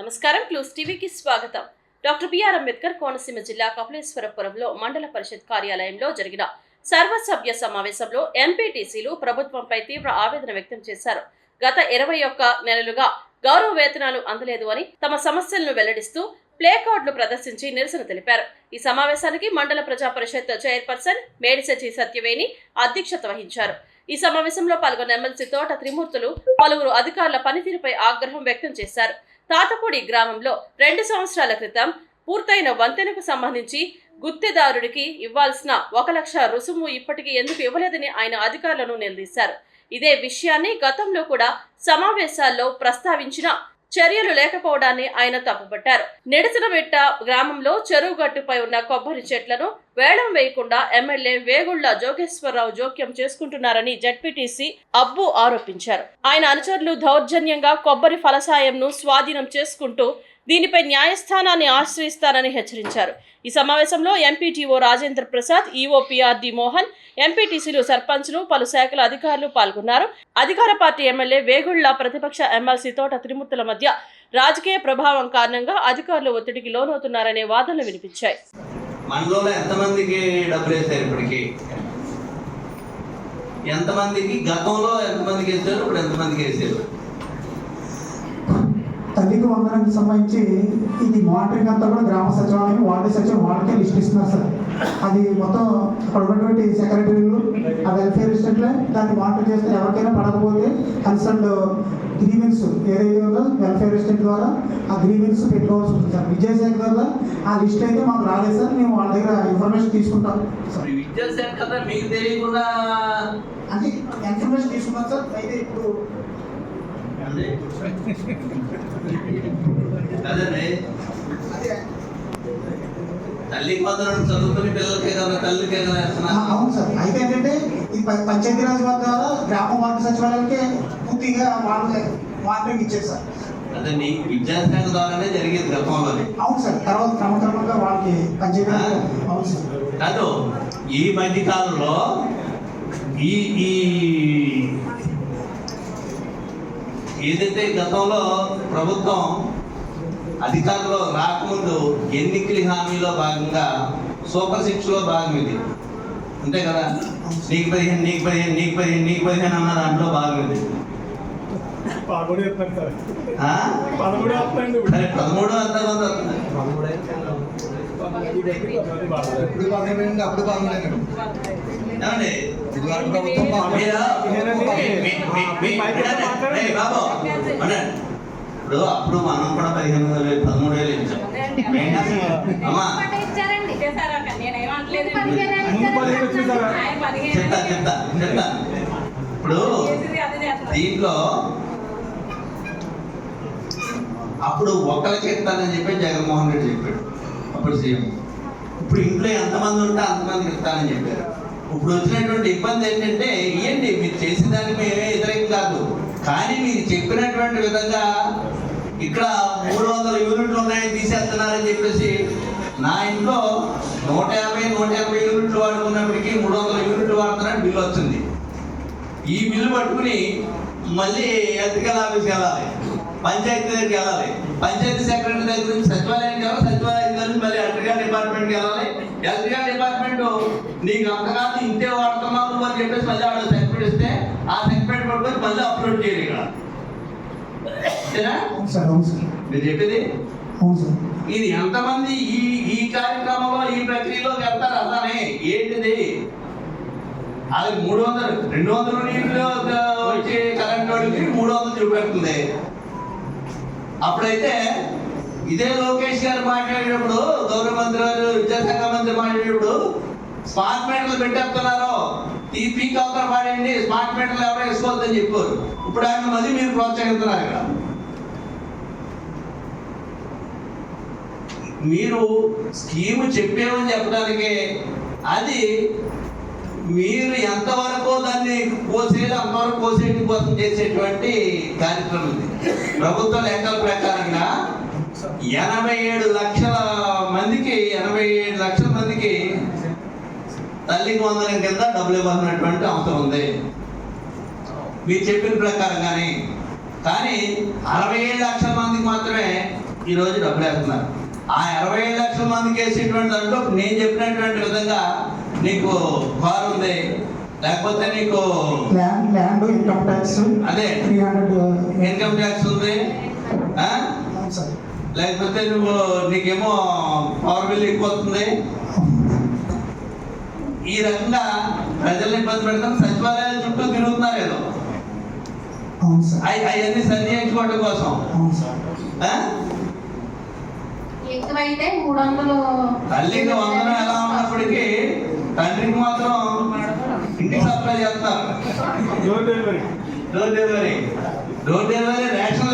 నమస్కారం. ప్లూస్ టీవీకి స్వాగతం. డాక్టర్ బిఆర్ అంబేద్కర్ కోనసీమ జిల్లా కపిలేశ్వరపురంలో మండల పరిషత్ కార్యాలయంలో జరిగిన సర్వసభ్య సమావేశంలో ఎంపీటీసీలు ప్రభుత్వంపై తీవ్ర ఆవేదన వ్యక్తం చేశారు. గత ఇరవై ఒక్క నెలలుగా గౌరవ వేతనాలు అందలేదు అని తమ సమస్యలను వెల్లడిస్తూ ప్లే కార్డులు ప్రదర్శించి నిరసన తెలిపారు. ఈ సమావేశానికి మండల ప్రజా పరిషత్ చైర్పర్సన్ మేడిశెట్టి సత్యవేణి అధ్యక్షత వహించారు. ఈ సమావేశంలో పాల్గొన్న ఎమ్మెల్సీ తోట త్రిమూర్తులు పలువురు అధికారుల పనితీరుపై ఆగ్రహం వ్యక్తం చేశారు. తాతపూడి గ్రామంలో రెండు సంవత్సరాల క్రితం పూర్తయిన వంతెనకు సంబంధించి గుత్తేదారుడికి ఇవ్వాల్సిన ఒక లక్ష రుసుము ఇప్పటికీ ఎందుకు ఇవ్వలేదని ఆయన అధికారులను నిలదీశారు. ఇదే విషయాన్ని గతంలో కూడా సమావేశాల్లో ప్రస్తావించిన చర్యలు లేకపోవడాన్ని ఆయన తప్పుపట్టారు. నిడసనబెట్ట గ్రామంలో చెరువు గట్టుపై ఉన్న కొబ్బరి చెట్లను వేలం వేయకుండా ఎమ్మెల్యే వేగుళ్ళ జోగేశ్వరరావు జోక్యం చేసుకుంటున్నారని జడ్పీటీసీ అబ్బు ఆరోపించారు. ఆయన అనుచరులు దౌర్జన్యంగా కొబ్బరి ఫలసాయంను స్వాధీనం చేసుకుంటూ దీనిపై న్యాయస్థానాన్ని ఆశ్రయిస్తారని హెచ్చరించారు. ఈ సమావేశంలో MPTO Rajendra Prasad EO PRD Mohan ఎంపీటీసీలు సర్పంచ్లు పలు శాఖల అధికారులు పాల్గొన్నారు. అధికార పార్టీ ఎమ్మెల్యే వేగుళ్ళ ప్రతిపక్ష ఎమ్మెల్సీ తోట త్రిమూర్తుల మధ్య రాజకీయ ప్రభావం కారణంగా అధికారులు ఒత్తిడికి లోనవుతున్నారనే వాదనలు వినిపించాయి. మనలో ఎంతమందికి డబ్బులు వేశారు ఇప్పటికి? ఎంతమందికి గతంలో ఎంతమందికి వేశారు ఇప్పుడు ఎంతమందికి వేశారు? తల్లికి వందనానికి సంబంధించి ఇది మానిటరింగ్ అంతా కూడా గ్రామ సచివాలయం వార్డు సచివాలయం వాళ్ళకే లిస్ట్ ఇస్తున్నారు సార్. అది మొత్తం అక్కడ ఉన్నటువంటి సెక్రటరీలు ఆ వెల్ఫేర్ అసిస్టెంట్లే దాన్ని మానిటర్ చేస్తే ఎవరికైనా పడకపోతే కన్సర్న్ గ్రీవెన్స్ ఏదైతే ఉందో వెల్ఫేర్ అసిస్టెంట్ ద్వారా ఆ గ్రీవెన్స్ పెట్టుకోవాల్సి ఉంటుంది సార్. విద్యాశాఖ ద్వారా ఆ లిస్ట్ అయితే మాకు రాలేదు సార్. మేము వాళ్ళ దగ్గర ఇన్ఫర్మేషన్ తీసుకుంటాం సార్. విద్యాశాఖ మీకు తెలియకుండా అంటే ఇన్ఫర్మేషన్ తీసుకున్నాం సార్. అయితే ఇప్పుడు అదే. తల్లికి వందనం చదువుకుని పిల్లలకే కదా తల్లికే కదా అవును సార్. అయితే ఏంటంటే ఈ పంచాయతీరాజ్ వారి ద్వారా గ్రామ వార్డు సచివాలయాలకే పూర్తిగా వాళ్ళు ఇచ్చారు సార్. అదే నీ విద్యాశాఖ ద్వారానే జరిగేది గతంలో అవును సార్. తర్వాత క్రమక్రమంగా వాళ్ళకి పంచాయతీరాజ్ అవును సార్. కాదు ఈ మధ్య కాలంలో ఈ ఈ ఏదైతే గతంలో ప్రభుత్వం అధికారంలో రాకముందు ఎన్నికల హామీలో భాగంగా సూపర్ సిక్స్లో భాగం ఇది అంతే కదా? నీకు పదిహేను నీకు పదిహేను నీకు పదిహేను నీకు పదిహేను అన్న దాంట్లో భాగం ఇది పదమూడు అంత. ఏమండి? ఇప్పుడు అప్పుడు మనం కూడా పదిహేను వందల పదమూడు వేలు ఇచ్చాం అమ్మా చెప్తా చెప్తా చెప్తా ఇప్పుడు దీంట్లో అప్పుడు ఒక్కరికి ఇస్తానని చెప్పి జగన్మోహన్ రెడ్డి చెప్పాడు. అప్పుడు సీఎం. ఇప్పుడు ఇంట్లో ఎంతమంది ఉంటే అంతమందికి ఇస్తానని చెప్పారు. ఇప్పుడు వచ్చినటువంటి ఇబ్బంది ఏంటంటే ఇవ్వండి మీరు చేసిన దానికి మేమే వ్యతిరేకం కాదు. కానీ మీరు చెప్పినటువంటి విధంగా ఇక్కడ మూడు వందల యూనిట్లు ఉన్నాయని తీసేస్తున్నారని చెప్పేసి నా ఇంట్లో నూట యాభై నూట యాభై యూనిట్లు వాడుకున్నప్పటికీ మూడు వందల యూనిట్లు వాడుతున్నాడు బిల్లు వచ్చింది. ఈ బిల్లు పట్టుకుని మళ్ళీ ఎలక్ట్రికల్ ఆఫీస్కి వెళ్ళాలి. పంచాయతీ దగ్గరికి వెళ్ళాలి. పంచాయతీ సెక్రటరీ దగ్గర నుంచి సచివాలయానికి వెళ్ళాలి సచివాలయం దగ్గర నుంచి మళ్ళీ ఎలక్ట్రికల్ డిపార్ట్మెంట్కి వెళ్ళాలి. ఎలక్ట్రికల్ డిపార్ట్మెంట్ నీకు అంతకాదు ఇంతే వాడుతున్నావు నువ్వు అని చెప్పేసి మళ్ళీ ఆవిడ సర్టిఫికేట్ ఇస్తే ఆ సర్టిఫికేట్ పట్టుకొని మళ్ళీ అప్లోడ్ చేయాలి ఇక్కడ మీరు చెప్పేది? ఇది ఎంతమంది ఈ ఈ కార్యక్రమంలో ఈ ప్రక్రియలో వెళ్తారు అలానే ఏంటిది? అది మూడు వందలు రెండు వందల నీళ్ళు వచ్చే కరెంట్ వాడికి మూడు వందలు చూపెడుతుంది అప్పుడైతే ఇదే లోకేష్ గారు మాట్లాడేటప్పుడు గౌరవ మంత్రి గారు విద్యాశాఖ మంత్రి మాట్లాడేటప్పుడు స్మార్ట్ మీటర్లు పెట్టేస్తున్నారు. ఈ పీక్ అవతల పాడండి స్మార్ట్ మీటర్లు ఎవరో వేసుకోవద్దని చెప్పారు. ఇప్పుడు ఆయన మళ్ళీ మీరు ప్రోత్సహిస్తున్నారు ఇక్కడ. మీరు స్కీమ్ చెప్పామని చెప్పడానికి అది మీరు ఎంతవరకు దాన్ని కోసేది అంతవరకు కోసేటి కోసం చేసేటువంటి కార్యక్రమం ఇది. ప్రభుత్వ లెక్కల ప్రకారంగా ఎనభై ఏడు లక్షల మందికి ఎనభై ఏడు లక్షల మందికి తల్లికి వందనం కింద డబ్బులు ఇవ్వాల్సినటువంటి అవసరం ఉంది. మీరు చెప్పిన ప్రకారంగానే. కానీ అరవై ఏడు లక్షల మందికి మాత్రమే ఈ రోజు డబ్బులు వేస్తున్నారు. ఆ ఇరవై ఐదు లక్షల మందికి వేసేటువంటి దాంట్లో నేను చెప్పినటువంటి విధంగా నీకు కారు ఉంది. లేకపోతే నీకు ల్యాండ్ ల్యాండ్ ఇన్కమ్ ట్యాక్స్ అదే. త్రీ హండ్రెడ్ ఇన్కమ్ ట్యాక్స్ ఉంది. ఆ? సార్ లేకపోతే నువ్వు నీకేమో పవర్ బిల్ ఎక్కువ వస్తుంది. ఈ రకంగా ప్రజల్ని ఇబ్బంది పెడతాం. సచివాలయాల చుట్టూ తిరుగుతున్నారు ఏదో. అవును సార్. అవి అవన్నీ సరి. చేయించుకోవడం కోసం తల్లికి వందనం ఎలా ఉన్నప్పటికీ తండ్రికి మాత్రం ఇంటికి సప్లై చేస్తారు. Door delivery. Door delivery. Door delivery ration